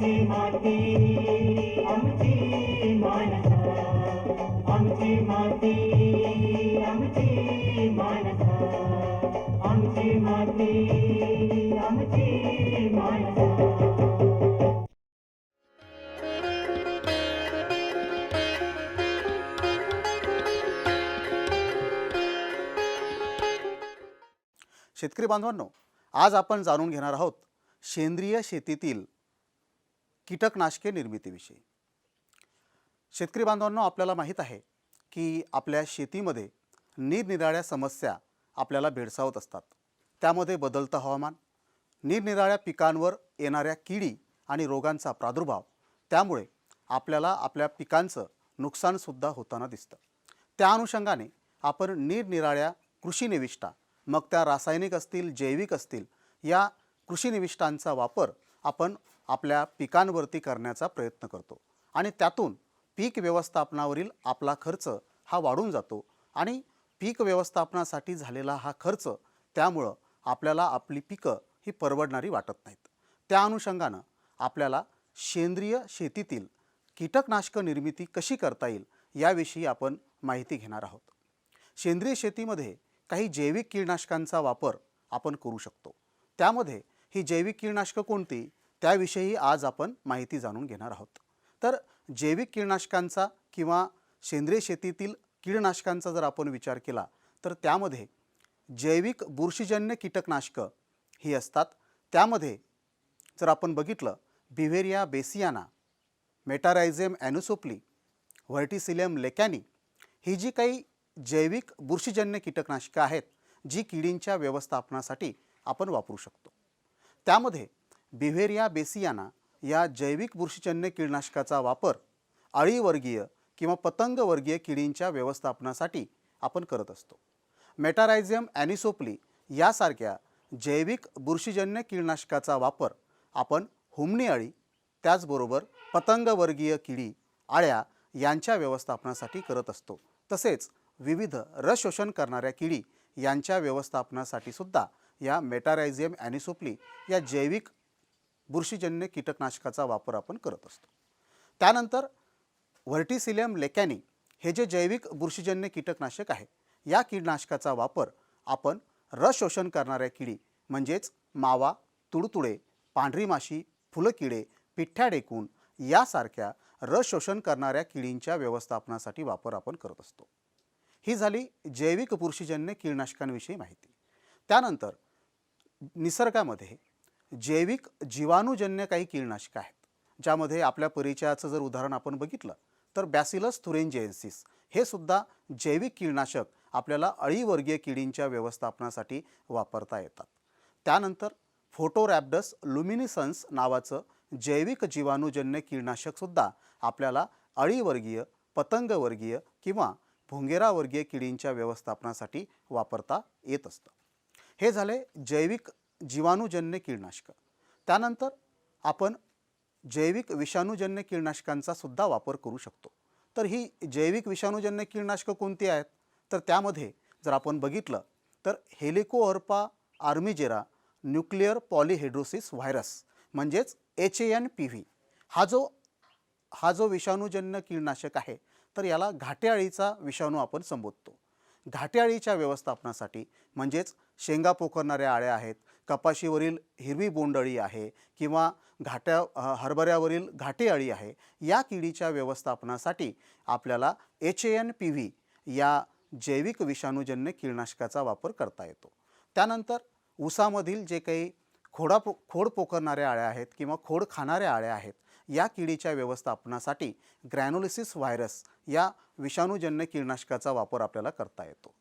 आमची माती आमची मानसा आमची माती आमची मानसा आमची माती आमची मानसा शेतकरी बांधवांनो आज आपण जाणून घेणार आहोत सेंद्रिय शेतीतील कीटकनाशके निर्मितीविषयी. शेतकरी बांधवांनो आपल्याला माहीत आहे की आपल्या शेतीमध्ये निरनिराळ्या समस्या आपल्याला भेडसावत असतात. त्यामध्ये बदलतं हवामान निरनिराळ्या पिकांवर येणाऱ्या किडी आणि रोगांचा प्रादुर्भाव त्यामुळे आपल्याला आपल्या पिकांचं नुकसानसुद्धा होताना दिसतं. त्या अनुषंगाने आपण निरनिराळ्या कृषी निविष्ठा मग त्या रासायनिक असतील जैविक असतील या कृषी निविष्ठांचा वापर आपण आपल्या पिकांवरती करण्याचा प्रयत्न करतो. आणि त्यातून पीक व्यवस्थापनावरील आपला खर्च हा वाढून जातो. आणि पीक व्यवस्थापनासाठी झालेला हा खर्च त्यामुळं आपल्याला आपली पिकं ही परवडणारी वाटत नाहीत. त्या अनुषंगानं आपल्याला सेंद्रिय शेतीतील कीटकनाशक निर्मिती कशी करता येईल याविषयी आपण माहिती घेणार आहोत. सेंद्रिय शेतीमध्ये काही जैविक कीटनाशकांचा वापर आपण करू शकतो. त्यामध्ये ही जैविक कीटनाशकं कोणती? त्याविषयी आज आपण माहिती जाणून घेणार आहोत. तर जैविक कीडनाशकांचा किंवा सेंद्रिय शेतीतील कीडनाशकांचा जर आपण विचार केला तर त्यामध्ये जैविक बुरशीजन्य कीटकनाशकं ही असतात. त्यामध्ये जर आपण बघितलं बिव्हेरिया बेसियाना मेटारायझेम ॲनोसोपली व्हर्टिसिलियम लेकॅनी ही जी काही जैविक बुरशीजन्य कीटकनाशकं आहेत जी किडींच्या व्यवस्थापनासाठी आपण वापरू शकतो. त्यामध्ये बिव्हेरिया बेसियाना या जैविक बुरशीजन्य कीडनाशकाचा वापर अळीवर्गीय किंवा पतंगवर्गीय किडींच्या व्यवस्थापनासाठी आपण करत असतो. मेटारायझियम ॲनिसोप्ली यासारख्या जैविक बुरशीजन्य कीडनाशकाचा वापर आपण हुमणी अळी त्याचबरोबर पतंगवर्गीय किडी आळ्या यांच्या व्यवस्थापनासाठी करत असतो. तसेच विविध रस शोषण करणाऱ्या किडी यांच्या व्यवस्थापनासाठी सुद्धा या मेटारायझियम ॲनिसोप्ली या जैविक बुरशीजन्य कीटकनाशकाचा वापर आपण करत असतो. त्यानंतर व्हर्टिसिलियम लेकॅनी हे जे जैविक बुरशीजन्य कीटकनाशक आहे या कीटनाशकाचा वापर आपण रस शोषण करणाऱ्या किडी म्हणजेच मावा तुडतुडे पांढरी माशी फुलकिडे पिठ्ठ्या डेकून यासारख्या रस शोषण करणाऱ्या किडींच्या व्यवस्थापनासाठी वापर आपण करत असतो. ही झाली जैविक बुरशीजन्य कीटनाशकांविषयी माहिती. त्यानंतर निसर्गामध्ये जैविक जीवाणूजन्य काही कीडनाशकं आहेत ज्यामध्ये आपल्या परिचयाचं जर उदाहरण आपण बघितलं तर बॅसिलस थुरेंजेन्सिस हे सुद्धा जैविक कीटनाशक आपल्याला अळीवर्गीय किडींच्या व्यवस्थापनासाठी वापरता येतात. त्यानंतर फोटोरॅबडस लुमिनिसन्स नावाचं जैविक जीवाणूजन्य कीडनाशकसुद्धा आपल्याला अळीवर्गीय पतंगवर्गीय किंवा भुंगेरावर्गीय किडींच्या व्यवस्थापनासाठी वापरता येत असतं. हे झाले जैविक जीवाणूजन्य कीडनाशकं त्यानंतर आपण जैविक विषाणूजन्य कीडनाशकांचा सुद्धा वापर करू शकतो. तर ही जैविक विषाणूजन्य कीडनाशकं कोणती आहेत? तर त्यामध्ये जर आपण बघितलं तर Helicoverpa armigera nuclear polyhedrosis virus म्हणजेच H A N P V हा जो हा जो विषाणूजन्य कीटनाशक आहे तर याला घाटेआळीचा विषाणू आपण संबोधतो. घाटेआळीच्या व्यवस्थापनासाठी म्हणजेच शेंगा पोखरणाऱ्या आळ्या आहेत कपाशीवरील हिरवी बोंडअळी आहे किंवा घाट्या हरभऱ्यावरील घाटे अळी आहे या किडीच्या व्यवस्थापनासाठी आपल्याला H A N P V या जैविक विषाणूजन्य कीडनाशकाचा वापर करता येतो. त्यानंतर ऊसामधील जे काही खोडा पो खोड पोखरणाऱ्या आळ्या आहेत किंवा खोड खाणाऱ्या आळ्या आहेत या किडीच्या व्यवस्थापनासाठी ग्रॅनोलिसिस व्हायरस या विषाणूजन्य कीडनाशकाचा वापर आपल्याला करता येतो.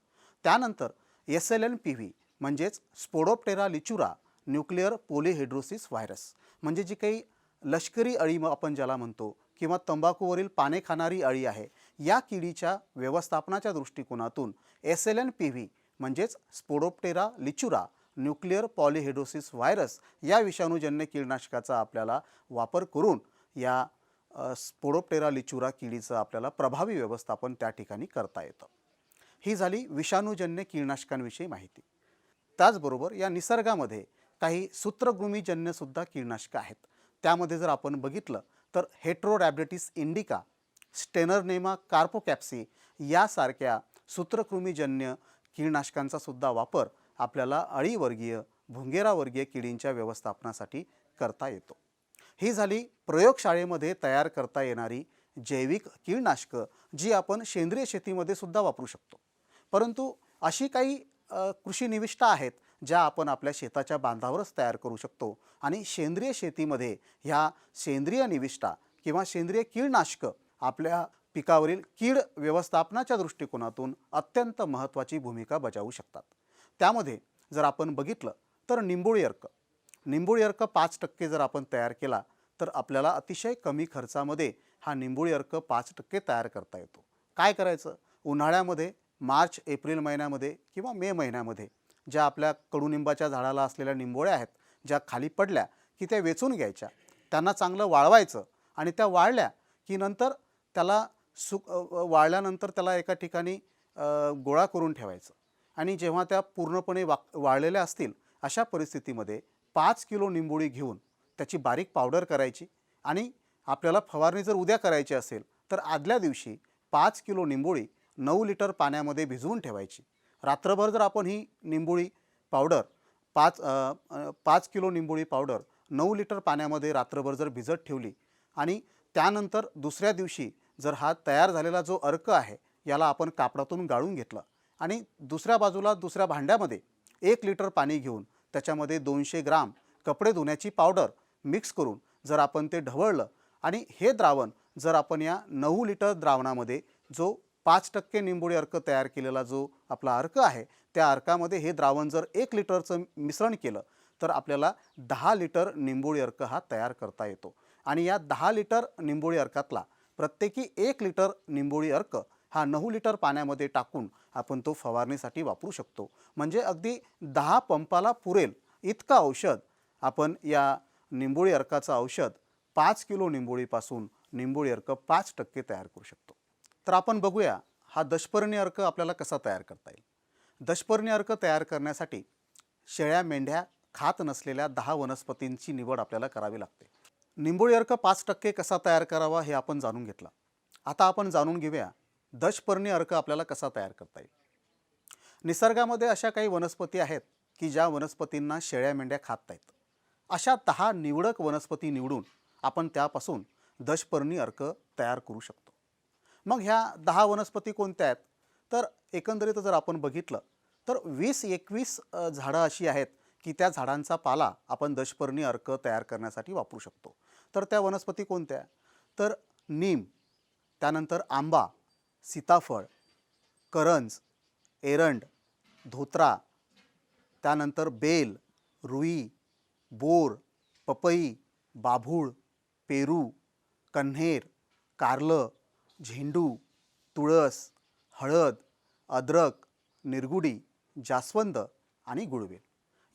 त्यानंतर S L N P V म्हणजेच Spodoptera litura nuclear polyhedrosis virus. म्हणजे जी काही लष्करी अळी आपण ज्याला म्हणतो किंवा तंबाखूवरील पाने खाणारी अळी आहे या किडीच्या व्यवस्थापनाच्या दृष्टिकोनातून S L N P V म्हणजेच Spodoptera litura nuclear polyhedrosis virus या विषाणूजन्य कीडनाशकाचा आपल्याला वापर करून या स्पोडोप्टेरा लिचुरा किडीचं आपल्याला प्रभावी व्यवस्थापन त्या ठिकाणी करता येतं. ही झाली विषाणूजन्य कीडनाशकांविषयी माहिती. त्याचबरोबर या निसर्गामध्ये काही सूत्रकृमीजन्यसुद्धा कीटनाशकं आहेत. त्यामध्ये जर आपण बघितलं तर हेट्रोरॅबिटिस इंडिका स्टेनरनेमा कार्पोकॅप्सी यासारख्या सूत्रकृमीजन्य कीटनाशकांचा सुद्धा वापर आपल्याला अळीवर्गीय भुंगेरावर्गीय किडींच्या व्यवस्थापनासाठी करता येतो. ही झाली प्रयोगशाळेमध्ये तयार करता येणारी जैविक कीटनाशकं जी आपण सेंद्रिय शेतीमध्ये सुद्धा वापरू शकतो. परंतु अशी काही कृषी निविष्ठा आहेत ज्या आपण आपल्या शेताच्या बांधावरच तयार करू शकतो. आणि सेंद्रिय शेतीमध्ये ह्या सेंद्रिय निविष्ठा किंवा सेंद्रिय कीडनाशकं आपल्या पिकावरील कीड व्यवस्थापनाच्या दृष्टिकोनातून अत्यंत महत्त्वाची भूमिका बजावू शकतात. त्यामध्ये जर आपण बघितलं तर निंबोळी अर्क. निंबोळी अर्क पाच टक्के जर आपण तयार केला तर आपल्याला अतिशय कमी खर्चामध्ये हा निंबोळी अर्क पाच टक्के तयार करता येतो. काय करायचं? उन्हाळ्यामध्ये मार्च एप्रिल महिन्यामध्ये किंवा मे महिन्यामध्ये ज्या आपल्या कडुनिंबाच्या झाडाला असलेल्या निंबोळ्या आहेत ज्या खाली पडल्या की त्या वेचून घ्यायच्या. त्यांना चांगलं वाळवायचं आणि त्या वाळल्या की नंतर त्याला सुक वाळल्यानंतर त्याला एका ठिकाणी गोळा करून ठेवायचं. आणि जेव्हा त्या पूर्णपणे वा वाळलेल्या असतील अशा परिस्थितीमध्ये पाच किलो निंबोळी घेऊन त्याची बारीक पावडर करायची आणि आपल्याला फवारणी जर उद्या करायची असेल तर आदल्या दिवशी पाच किलो निंबोळी नऊ लिटर पाण्यामध्ये भिजवून ठेवायची. रात्रभर जर आपण ही निंबोळी पावडर पाच पाच किलो निंबोळी पावडर नऊ लिटर पाण्यामध्ये रात्रभर जर भिजत ठेवली आणि त्यानंतर दुसऱ्या दिवशी जर हा तयार झालेला जो अर्क आहे याला आपण कापडातून गाळून घेतलं आणि दुसऱ्या बाजूला दुसऱ्या भांड्यामध्ये एक लिटर पाणी घेऊन त्याच्यामध्ये दोनशे ग्राम कपडे धुण्याची पावडर मिक्स करून जर आपण ते ढवळलं आणि हे द्रावण जर आपण या नऊ लिटर द्रावणामध्ये जो पाच टक्के निंबोळी अर्क तयार केलेला जो आपला अर्क आहे त्या अर्कामध्ये हे द्रावण जर एक लिटरचं मिश्रण केलं तर आपल्याला दहा लिटर निंबोळी अर्क हा तयार करता येतो. आणि या दहा लिटर निंबोळी अर्कातला प्रत्येकी एक लिटर निंबोळी अर्क हा नऊ लिटर पाण्यामध्ये टाकून आपण तो फवारणीसाठी वापरू शकतो. म्हणजे अगदी दहा पंपाला पुरेल इतकं औषध आपण या निंबोळी अर्काचं औषध पाच किलो निंबोळीपासून निंबोळी अर्क पाच टक्के तयार करू शकतो. तर आपण बघूया हा दशपर्णी अर्क आपल्याला कसा तयार करता येईल. दशपर्णी अर्क तयार करण्यासाठी शेळ्या मेंढ्या खात नसलेल्या दहा वनस्पतींची निवड आपल्याला करावी लागते. निंबोळी अर्क पाच टक्के कसा तयार करावा हे आपण जाणून घेतलं. आता आपण जाणून घेऊया दशपर्णी अर्क आपल्याला कसा तयार करता येईल. निसर्गामध्ये अशा काही वनस्पती आहेत की ज्या वनस्पतींना शेळ्या मेंढ्या खात नाहीत अशा दहा निवडक वनस्पती निवडून आपण त्यापासून दशपर्णी अर्क तयार करू शकतो. मग ह्या दहा वनस्पती कोणत्या आहेत? तर एकंदरीत जर आपण बघितलं तर वीस एकवीस झाडं अशी आहेत की त्या झाडांचा पाला आपण दशपर्णी अर्क तयार करण्यासाठी वापरू शकतो. तर त्या वनस्पती कोणत्या? तर नीम त्यानंतर आंबा सीताफळ करंज एरंड धोत्रा त्यानंतर बेल रुई बोर पपई बाभूळ पेरू कन्हेर कारलं झेंडू तुळस हळद अद्रक निरगुडी जास्वंद आणि गुळवेल.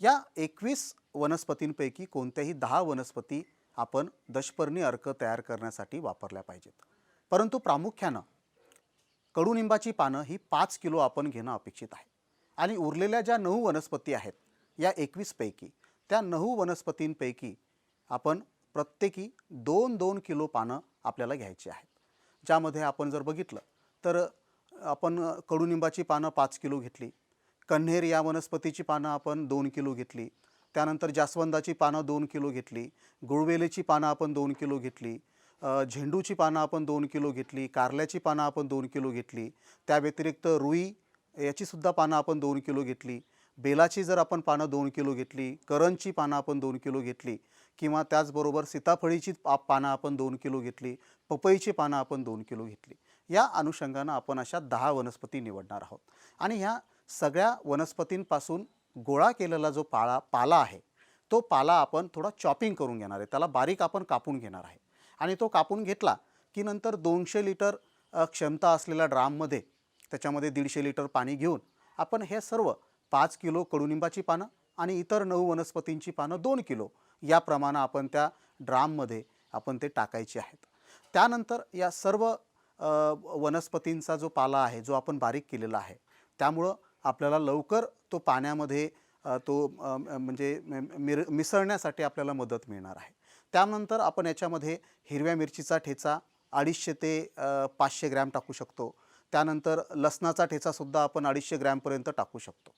या एकवीस वनस्पतींपैकी कोणत्याही दहा वनस्पती आपण दशपर्णी अर्क तयार करण्यासाठी वापरल्या पाहिजेत. परंतु प्रामुख्यानं कडुनिंबाची पानं ही पाच किलो आपण घेणं अपेक्षित आहे. आणि उरलेल्या ज्या नऊ वनस्पती आहेत या एकवीसपैकी त्या नऊ वनस्पतींपैकी आपण प्रत्येकी दोन दोन किलो पानं आपल्याला घ्यायची आहेत. ज्यामध्ये आपण जर बघितलं तर आपण कडुनिंबाची पानं पाच किलो घेतली कन्हेर या वनस्पतीची पानं आपण दोन किलो घेतली त्यानंतर जास्वंदाची पानं दोन किलो घेतली गुळवेलीची पानं आपण दोन किलो घेतली झेंडूची पानं आपण दोन किलो घेतली कारल्याची पानं आपण दोन किलो घेतली त्या व्यतिरिक्त रुई याचीसुद्धा पानं आपण दोन किलो घेतली बेलाची जर आपण पानं दोन किलो घेतली करंजची पानं आपण दोन किलो घेतली किंवा त्याचबरोबर सीताफळीची पानं आपण दोन किलो घेतली पपईची पानं आपण दोन किलो घेतली. या अनुषंगानं आपण अशा दहा वनस्पती निवडणार आहोत. आणि ह्या सगळ्या वनस्पतींपासून गोळा केलेला जो पाळा पाला आहे तो पाला आपण थोडा चॉपिंग करून घेणार आहे. त्याला बारीक आपण कापून घेणार आहे. आणि तो कापून घेतला की नंतर दोनशे लिटर क्षमता असलेल्या ड्राममध्ये त्याच्यामध्ये दीडशे लिटर पाणी घेऊन आपण हे सर्व पाच किलो कडुनिंबाची पानं आणि इतर नऊ वनस्पतींची पानं दोन किलो याप्रमाणे आपण त्या ड्राममध्ये आपण ते टाकायचे आहेत. त्यानंतर या सर्व वनस्पतींचा जो पाला आहे जो आपण बारीक केलेला आहे त्यामुळं आपल्याला लवकर तो पाण्यामध्ये तो म्हणजे मिर मिसळण्यासाठी आपल्याला मदत मिळणार आहे. त्यानंतर आपण याच्यामध्ये हिरव्या मिरचीचा ठेचा अडीचशे ते पाचशे ग्रॅम टाकू शकतो. त्यानंतर लसणाचा ठेचासुद्धा आपण अडीचशे ग्रॅमपर्यंत टाकू शकतो.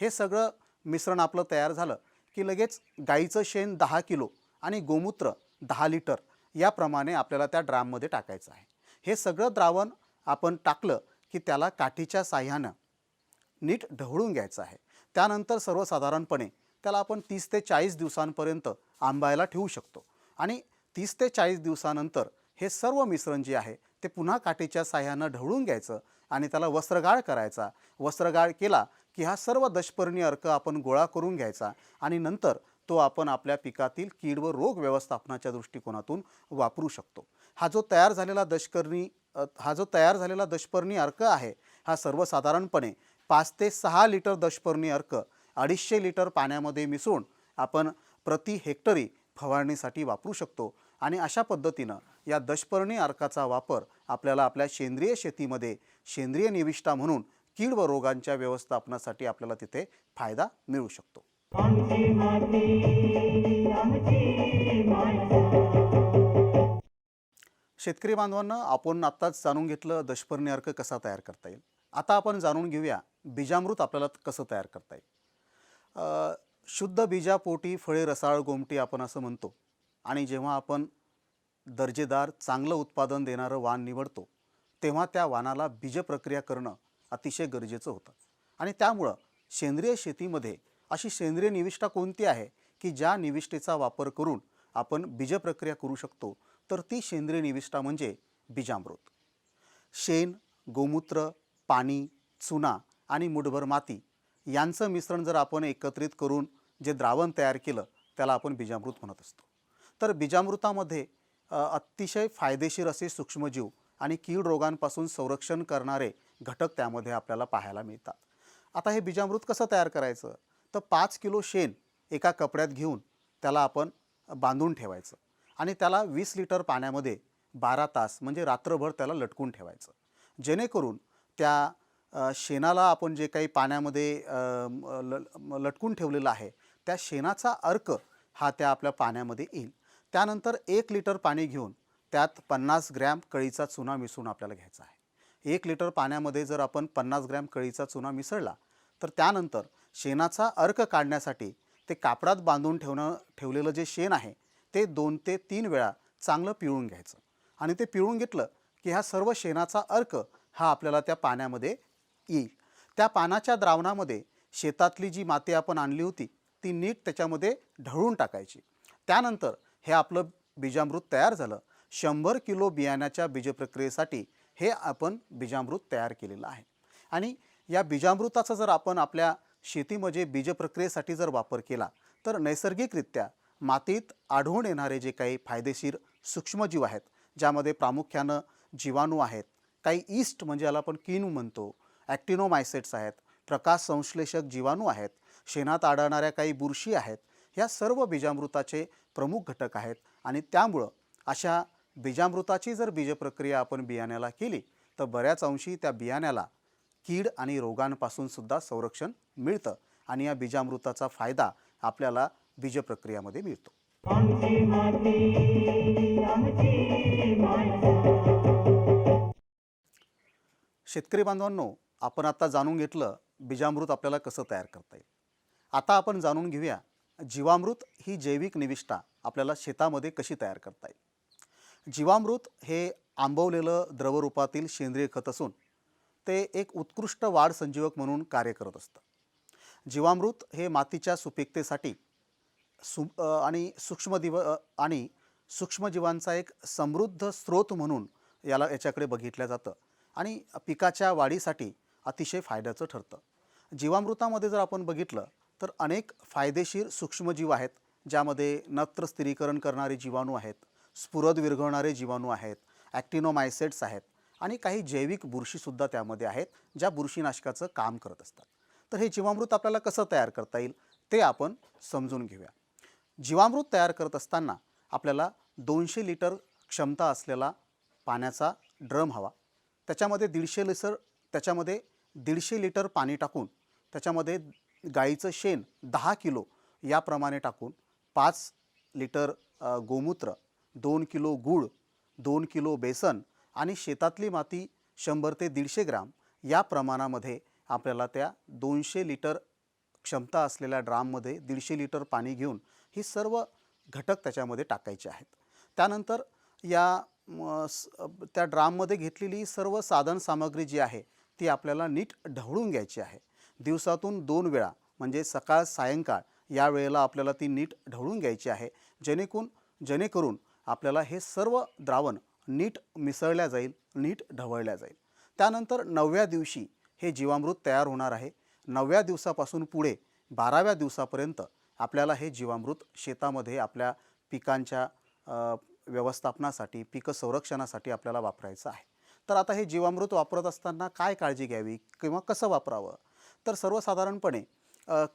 हे सगळं मिश्रण आपलं तयार झालं. की लगेच गाईचं शेण दहा किलो आणि गोमूत्र दहा लिटर याप्रमाणे आपल्याला त्या ड्राममध्ये टाकायचं आहे. हे सगळं द्रावण आपण टाकलं की त्याला काठीच्या साह्यानं नीट ढवळून घ्यायचं आहे. त्यानंतर सर्वसाधारणपणे त्याला आपण तीस ते चाळीस दिवसांपर्यंत आंबायला ठेवू शकतो. आणि तीस ते चाळीस दिवसानंतर हे सर्व मिश्रण जे आहे ते पुन्हा काठीच्या साह्यानं ढवळून घ्यायचं आणि त्याला वस्त्रगाळ करायचा. वस्त्रगाळ केला की हा सर्व दशपर्णी अर्क आपण गोळा करून घ्यायचा आणि नंतर तो आपण आपल्या पिकातील कीड व रोग व्यवस्थापनाच्या दृष्टिकोनातून वापरू शकतो. हा जो तयार झालेला दशकर्णी हा जो तयार झालेला दशपर्णी अर्क आहे हा सर्वसाधारणपणे पाच ते सहा लिटर दशपर्णी अर्क अडीचशे लिटर पाण्यामध्ये मिसळून आपण प्रति हेक्टरी फवारणीसाठी वापरू शकतो आणि अशा पद्धतीनं या दशपर्णी अर्काचा वापर आपल्याला आपल्या सेंद्रिय शेतीमध्ये सेंद्रिय निविष्ठा म्हणून कीड व रोगांच्या व्यवस्थापनासाठी आपल्याला तिथे फायदा मिळू शकतो. शेतकरी बांधवांना आपण आत्ताच जाणून घेतलं दशपर्णी अर्क कसा तयार करता येईल. आता आपण जाणून घेऊया बीजामृत आपल्याला कसं तयार करता येईल. शुद्ध बीजापोटी फळे रसाळ गोमटी आपण असं म्हणतो. आणि जेव्हा आपण दर्जेदार चांगलं उत्पादन देणारं वाण निवडतो तेव्हा त्या वाणाला बीजप्रक्रिया करणं अतिशय गरजेचं होतं. आणि त्यामुळं सेंद्रिय शेतीमध्ये अशी सेंद्रिय निविष्ठा कोणती आहे की ज्या निविष्ठेचा वापर करून आपण बीजप्रक्रिया करू शकतो तर ती सेंद्रिय निविष्ठा म्हणजे बीजामृत. शेण गोमूत्र पाणी चुना आणि मुठभर माती यांचं मिश्रण जर आपण एकत्रित करून जे द्रावण तयार केलं त्याला आपण बीजामृत म्हणत असतो. तर बीजामृतामध्ये अतिशय फायदेशीर असे सूक्ष्मजीव आणि कीड रोगांपासून संरक्षण करणारे घटक त्यामध्ये आपल्याला पाहायला मिळतात. आता हे बीजामृत कसं तयार करायचं? तर पाच किलो शेण एका कपड्यात घेऊन त्याला आपण बांधून ठेवायचं आणि त्याला वीस लिटर पाण्यामध्ये बारा तास म्हणजे रात्रभर त्याला लटकून ठेवायचं. जेणेकरून त्या शेणाला आपण जे काही पाण्यामध्ये ल लटकून ठेवलेलं आहे त्या शेणाचा अर्क हा त्या आपल्या पाण्यामध्ये येईल. त्यानंतर एक लिटर पाणी घेऊन त्यात पन्नास ग्रॅम कळीचा चुना मिसळून आपल्याला घ्यायचा आहे. एक लिटर पाण्यामध्ये जर आपण पन्नास ग्रॅम कळीचा चुना मिसळला तर त्यानंतर शेणाचा अर्क काढण्यासाठी ते कापडात बांधून ठेवणं ठेवलेलं जे शेण आहे ते दोन ते तीन वेळा चांगलं पिळून घ्यायचं. आणि ते पिळून घेतलं की हा सर्व शेणाचा अर्क हा आपल्याला त्या पाण्यामध्ये येईल. त्या पानाच्या द्रावणामध्ये शेतातली जी माती आपण आणली होती ती नीट त्याच्यामध्ये ढळून टाकायची. त्यानंतर हे आपलं बीजामृत तयार झालं. शंभर किलो बियाण्याच्या बीजप्रक्रियेसाठी हे आपण बीजामृत तयार केलेलं आहे. आणि या बीजामृताचा जर आपण आपल्या शेतीमध्ये बीजप्रक्रियेसाठी जर वापर केला तर नैसर्गिकरित्या मातीत आढळून येणारे जे काही फायदेशीर सूक्ष्मजीव आहेत ज्यामध्ये प्रामुख्यानं जीवाणू आहेत काही ईस्ट म्हणजे याला आपण किनू म्हणतो ॲक्टिनोमायसेट्स आहेत प्रकाश संश्लेषक जीवाणू आहेत शेणात आढळणाऱ्या काही बुरशी आहेत ह्या सर्व बीजामृताचे प्रमुख घटक आहेत. आणि त्यामुळं अशा बीजामृताची जर बीजप्रक्रिया आपण बियाण्याला केली तर बऱ्याच अंशी त्या बियाण्याला कीड आणि रोगांपासून सुद्धा संरक्षण मिळतं आणि या बीजामृताचा फायदा आपल्याला बीजप्रक्रियामध्ये मिळतो. शेतकरी बांधवांनो आपण आता जाणून घेतलं बीजामृत आपल्याला कसं तयार करता येईल. आता आपण जाणून घेऊया जीवामृत ही जैविक निविष्ठा आपल्याला शेतामध्ये कशी तयार करता येईल. जीवामृत हे आंबवलेलं द्रवरूपातील सेंद्रिय खत असून ते एक उत्कृष्ट वाढ संजीवक म्हणून कार्य करत असतं. जीवामृत हे मातीच्या सुपीकतेसाठी सु आणि सूक्ष्मदिव आणि सूक्ष्मजीवांचा एक समृद्ध स्रोत म्हणून याला याच्याकडे बघितलं जातं आणि पिकाच्या वाढीसाठी अतिशय फायद्याचं ठरतं. जीवामृतामध्ये जर आपण बघितलं तर अनेक फायदेशीर सूक्ष्मजीव आहेत ज्यामध्ये नत्र स्थिरीकरण करणारे जीवाणू आहेत स्फुरद विरघळणारे जीवाणू आहेत ॲक्टिनोमायसेट्स आहेत आणि काही जैविक बुरशीसुद्धा त्यामध्ये आहेत ज्या बुरशीनाशकाचं काम करत असतात. तर हे जीवामृत आपल्याला कसं तयार करता येईल ते आपण समजून घेऊया. जीवामृत तयार करत असताना आपल्याला दोनशे लिटर क्षमता असलेला पाण्याचा ड्रम हवा. त्याच्यामध्ये दीडशे लिटर त्याच्यामध्ये दीडशे लिटर पाणी टाकून त्याच्यामध्ये गाईचं शेण दहा किलो याप्रमाणे टाकून पाच लिटर गोमूत्र दोन किलो गूळ दोन किलो बेसन आणि शेतातली माती शंभर ते दीडशे ग्राम या प्रमाणामध्ये आपल्याला त्या दोनशे लिटर क्षमता असलेल्या ड्राममध्ये दीडशे लिटर पाणी घेऊन ही सर्व घटक त्याच्यामध्ये टाकायचे आहेत. त्यानंतर या स- त्या ड्राममध्ये घेतलेली सर्व साधन सामग्री जी आहे ती आपल्याला नीट ढवळून घ्यायची आहे. दिवसातून दोन वेळा म्हणजे सकाळ सायंकाळ या वेळेला आपल्याला ती नीट ढवळून घ्यायची आहे. जेणेकरून जेणेकरून आपल्याला हे सर्व द्रावण नीट मिसळल्या जाईल नीट ढवळल्या जाईल. त्यानंतर नवव्या दिवशी हे जीवामृत तयार होणार आहे. नवव्या दिवसापासून पुढे बाराव्या दिवसापर्यंत आपल्याला हे जीवामृत शेतामध्ये आपल्या पिकांच्या व्यवस्थापनासाठी पिकं संरक्षणासाठी आपल्याला वापरायचं आहे. तर आता हे जीवामृत वापरत असताना काय काळजी घ्यावी किंवा कसं वापरावं? तर सर्वसाधारणपणे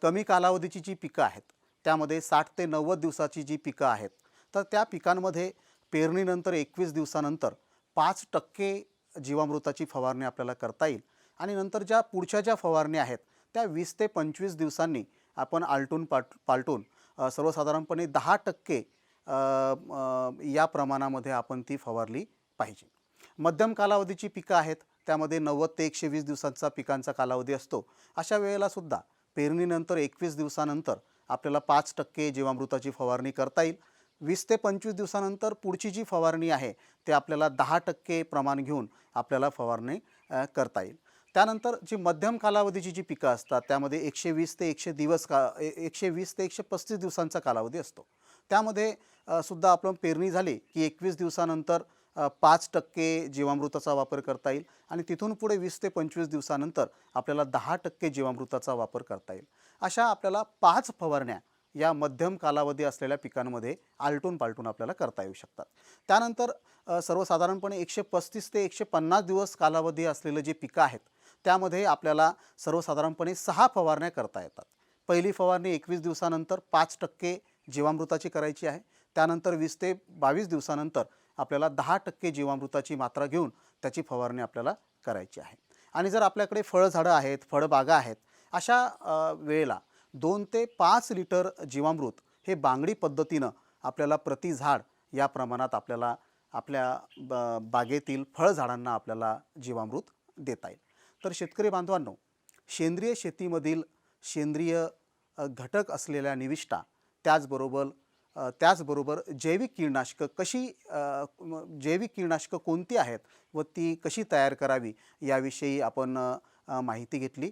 कमी कालावधीची जी पिकं आहेत त्यामध्ये साठ ते नव्वद दिवसाची जी पिकं आहेत तर त्या पिकांमध्ये पेरणीनंतर एकवीस दिवसानंतर पाच टक्के जीवामृताची फवारणी आपल्याला करता येईल. आणि नंतर ज्या पुढच्या ज्या फवारण्या आहेत त्या वीस ते पंचवीस दिवसांनी आपण आलटून पाट पालटून सर्वसाधारणपणे दहा टक्के या प्रमाणामध्ये आपण ती फवारली पाहिजे. मध्यम कालावधीची पिकं आहेत त्यामध्ये नव्वद ते एकशे वीस दिवसांचा पिकांचा कालावधी असतो. अशा वेळेला सुद्धा पेरणीनंतर एकवीस दिवसानंतर आपल्याला पाच टक्के जीवामृताची फवारणी करता येईल. वीस ते पंचवीस दिवसानंतर पुढची जी फवारणी आहे ते आपल्याला दहा टक्के प्रमाण घेऊन आपल्याला फवारणी करता येईल. त्यानंतर जी मध्यम कालावधीची जी पिकं असतात त्यामध्ये एकशे वीस ते एकशे दिवस का ए- एकशे वीस ते एकशे पस्तीस दिवसांचा कालावधी असतो. त्यामध्ये सुद्धा आपण पेरणी झाली की एकवीस दिवसानंतर पाच टक्के जीवामृताचा वापर करता येईल आणि तिथून पुढे वीस ते पंचवीस दिवसानंतर आपल्याला दहा टक्के जीवामृताचा वापर करता येईल. अशा आपल्याला पाच फवारण्या या मध्यम कालावधी असलेल्या पिकांमध्ये आलटून पालटून आपल्याला करता येऊ शकतात. त्यानंतर सर्वसाधारणपणे एकशे पस्तीस ते एकशे पन्नास दिवस कालावधी असलेलं जे पिकं आहेत त्यामध्ये आपल्याला सर्वसाधारणपणे सहा फवारण्या करता येतात. पहिली फवारणी एकवीस दिवसानंतर पाच टक्के जीवामृताची करायची आहे. त्यानंतर वीस ते बावीस दिवसानंतर आपल्याला दहा टक्के जीवामृताची मात्रा घेऊन त्याची फवारणी आपल्याला करायची आहे. आणि जर आपल्याकडे फळझाडं आहेत फळबागा आहेत अशा वेळेला दोन ते पाच लिटर जीवामृत हे बांगडी पद्धतीनं आपल्याला प्रति झाड या प्रमाणात आपल्याला आपल्या ब बागेतील फळझाडांना आपल्याला जीवामृत देता येईल. तर शेतकरी बांधवांनो सेंद्रिय शेतीमधील सेंद्रिय घटक असलेल्या निविष्ठा त्याचबरोबर त्याचबरोबर जैविक कीटनाशकं कशी जैविक कीटनाशकं कोणती आहेत व ती कशी तयार करावी याविषयी आपण माहिती घेतली.